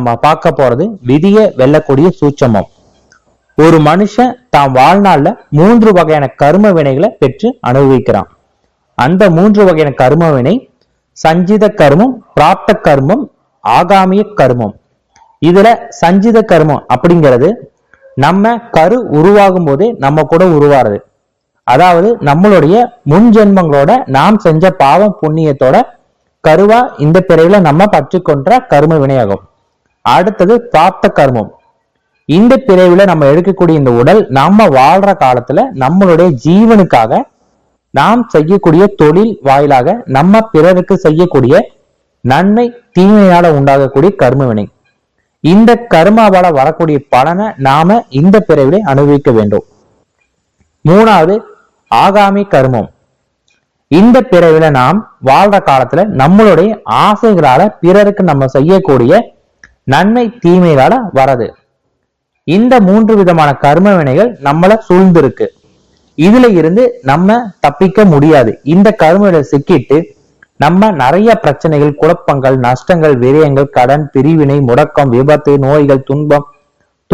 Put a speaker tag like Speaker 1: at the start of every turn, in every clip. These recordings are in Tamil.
Speaker 1: நம்ம பார்க்க போறது விதியை வெல்லக்கூடிய சூட்சமம். ஒரு மனுஷன் தான் வாழ்நாள்ல மூன்று வகையான கர்ம வினைகளை பெற்று அனுபவிக்கிறான். அந்த மூன்று வகையான கர்ம வினை சஞ்சித கர்மம் பிராப்த கர்மம் ஆகாமிய கர்மம். இதுல சஞ்சித கர்மம் அப்படிங்கிறது நம்ம கரு உருவாகும் போதே நம்ம கூட உருவாருது அதாவது நம்மளுடைய முன் ஜென்மங்களோட நாம் செஞ்ச பாவம் புண்ணியத்தோட கருவா இந்த பிறையில நம்ம பற்றி கொன்ற கரும வினையாகும். அடுத்தது பிராப்த கர்மம். இந்த பிறவில நம்ம எடுக்கக்கூடிய இந்த உடல் நம்ம வாழ்ற காலத்துல நம்மளுடைய ஜீவனுக்காக நாம் செய்யக்கூடிய தொழில் வாயிலாக நம்ம பிறருக்கு செய்யக்கூடிய நன்மை தீமையால உண்டாகக்கூடிய கர்ம வினை இந்த கர்மாவால வரக்கூடிய பலனை நாம இந்த பிறவிலே அனுபவிக்க வேண்டும். மூணாவது ஆகாமி கர்மம். இந்த பிறவில நாம் வாழ்ற காலத்துல நம்மளுடைய ஆசைகளால பிறருக்கு நம்ம செய்யக்கூடிய நன்மை தீமைகளால வரது. இந்த மூன்று விதமான கர்ம வினைகள் நம்மள சூழ்ந்திருக்கு. இதுல இருந்து நம்ம தப்பிக்க முடியாது. இந்த கர்ம சிக்கிட்டு நம்ம நிறைய பிரச்சனைகள் குழப்பங்கள் நஷ்டங்கள் விரயங்கள் கடன் பிரிவினை முடக்கம் விபத்து நோய்கள் துன்பம்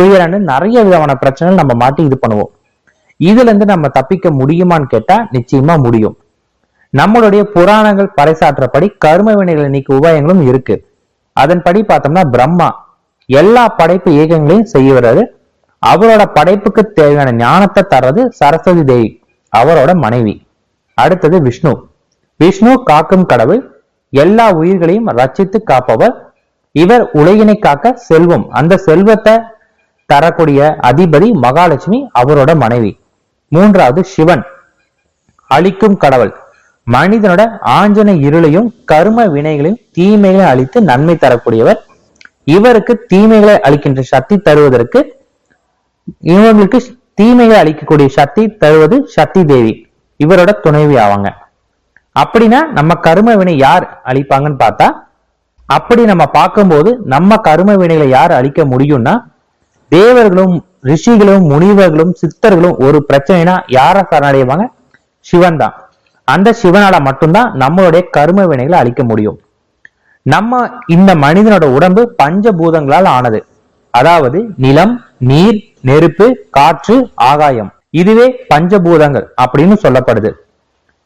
Speaker 1: துயரன்னு நிறைய விதமான பிரச்சனைகள் நம்ம மாட்டி இது பண்ணுவோம். இதுல இருந்து நம்ம தப்பிக்க முடியுமான்னு கேட்டா நிச்சயமா முடியும். நம்மளுடைய புராணங்கள் பறைசாற்றபடி கர்ம வினைகளை நீக்க உபாயங்களும் இருக்கு. அதன்படி பார்த்தோம்னா பிரம்மா எல்லா படைப்பு இயக்கங்களையும் செய்ய வர்றாரு. அவரோட படைப்புக்கு தேவையான ஞானத்தை தர்றது சரஸ்வதி தேவி அவரோட மனைவி. அடுத்தது விஷ்ணு. விஷ்ணு காக்கும் கடவுள் எல்லா உயிர்களையும் ரச்சித்து காப்பவர். இவர் உலகினை காக்க செல்வம். அந்த செல்வத்தை தரக்கூடிய அதிபதி மகாலட்சுமி அவரோட மனைவி. மூன்றாவது சிவன். அழிக்கும் கடவுள். மனிதனோட ஆஞ்சன இருளையும் கர்ம வினைகளையும் தீமைகளை அழித்து நன்மை தரக்கூடியவர். இவருக்கு தீமைகளை அளிக்கின்ற சக்தி தருவதற்கு இவங்களுக்கு தீமைகளை அளிக்கக்கூடிய சக்தி தருவது சக்தி தேவி. இவரோட துணைவி ஆவாங்க. அப்படின்னா நம்ம கரும வினை யார் அழிப்பாங்கன்னு பார்த்தா அப்படி நம்ம பார்க்கும்போது நம்ம கரும வினைகளை யார் அழிக்க முடியும்னா தேவர்களும் ரிஷிகளும் முனிவர்களும் சித்தர்களும் ஒரு பிரச்சனைனா யார சரணடைவாங்க? சிவன் தான். அந்த சிவனால மட்டும்தான் நம்மளுடைய கர்ம வினைகளை அழிக்க முடியும். நம்ம இந்த மனிதனோட உடம்பு பஞ்சபூதங்களால் ஆனது. அதாவது நிலம் நீர் நெருப்பு காற்று ஆகாயம். இதுவே பஞ்சபூதங்கள் அப்படின்னு சொல்லப்படுது.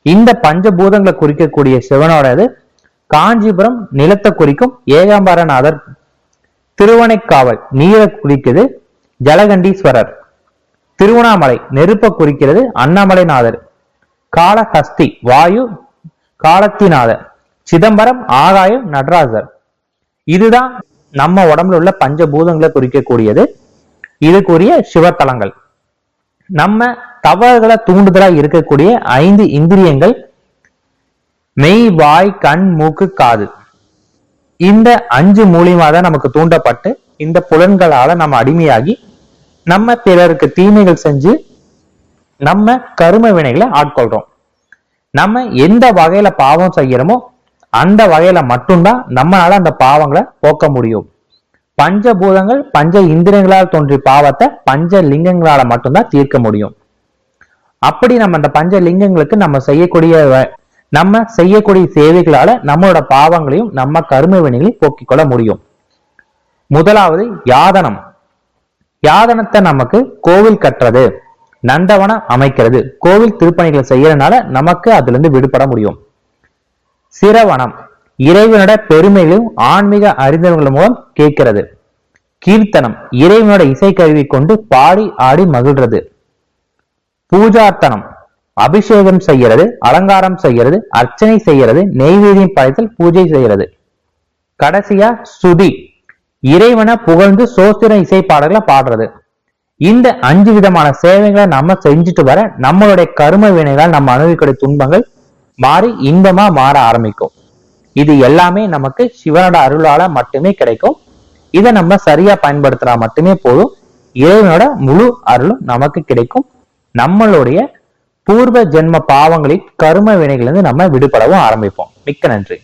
Speaker 1: இந்த பஞ்சபூதங்களை குறிக்கக்கூடிய சிவனோடது காஞ்சிபுரம் நிலத்தை குறிக்கும் ஏகாம்பரநாதர் திருவனைக்காவல் நீரை குறிக்குது ஜலகண்டீஸ்வரர். திருவண்ணாமலை நெருப்பை குறிக்கிறது அண்ணாமலைநாதர். காளஹஸ்தி வாயு காலத்தினாத சிதம்பரம் ஆகாயம் நடராஜர். இதுதான் நம்ம உடம்புல உள்ள பஞ்சபூதங்களை குறிக்கக்கூடியது. இதுக்குரிய சிவத்தலங்கள். நம்ம தவறுகளை தூண்டுதலா இருக்கக்கூடிய ஐந்து இந்திரியங்கள் மெய் வாய் கண் மூக்கு காது. இந்த அஞ்சு மூலியமா தான் நமக்கு தூண்டப்பட்டு இந்த புலன்களால நம்ம அடிமையாகி நம்ம பிறருக்கு தீமைகள் செஞ்சு நம்ம கரும வினைகளை ஆட்கொள்றோம். நம்ம எந்த வகையில பாவம் செய்யறோமோ அந்த வகையில மட்டும்தான் நம்மளால அந்த பாவங்களை போக்க முடியும். பஞ்சபூதங்கள் பஞ்ச இந்திரியங்களால் தோன்றிய பாவத்தை பஞ்ச லிங்கங்களால மட்டும்தான் தீர்க்க முடியும். அப்படி நம்ம அந்த பஞ்ச லிங்கங்களுக்கு நம்ம செய்யக்கூடிய நம்ம செய்யக்கூடிய சேவைகளால நம்மளோட பாவங்களையும் நம்ம கரும வினைகளையும் போக்கிக் கொள்ள முடியும். முதலாவது யாதனம். யாதனத்தை நமக்கு கோவில் கட்டுறது. நந்தவனம் அமைக்கிறது. கோவில் திருப்பணிகளை செய்யறதுனால நமக்கு அதுல இருந்து விடுபட முடியும். சிரவணம். இறைவனோட பெருமைகளையும் ஆன்மீக அறிந்தவர்கள் மூலம் கேட்கிறது. கீர்த்தனம். இறைவனோட இசைக்கருவி கொண்டு பாடி ஆடி மகிழ்றது. பூஜார்த்தனம். அபிஷேகம் செய்யறது அலங்காரம் செய்யறது அர்ச்சனை செய்யறது நெய்வேதியம் படைத்தல் பூஜை செய்யறது. கடைசியா சுதி. இறைவனை புகழ்ந்து சோஸ்திர இசை பாடல்களை பாடுறது. இந்த அஞ்சு விதமான சேவைகளை நம்ம செஞ்சுட்டு வர நம்மளுடைய கரும வினைகள் நம்ம அனுபவிக்கூடிய துன்பங்கள் மாறி இன்பமா மாற ஆரம்பிக்கும். இது எல்லாமே நமக்கு சிவனோட அருளால மட்டுமே கிடைக்கும். இதை நம்ம சரியா பயன்படுத்தினா மட்டுமே போதும். இறைவனோட முழு அருளும் நமக்கு கிடைக்கும். நம்மளுடைய பூர்வ ஜென்ம பாவங்களின் கரும வினைகளிலிருந்து நம்ம விடுபடவும் ஆரம்பிப்போம். மிக்க நன்றி.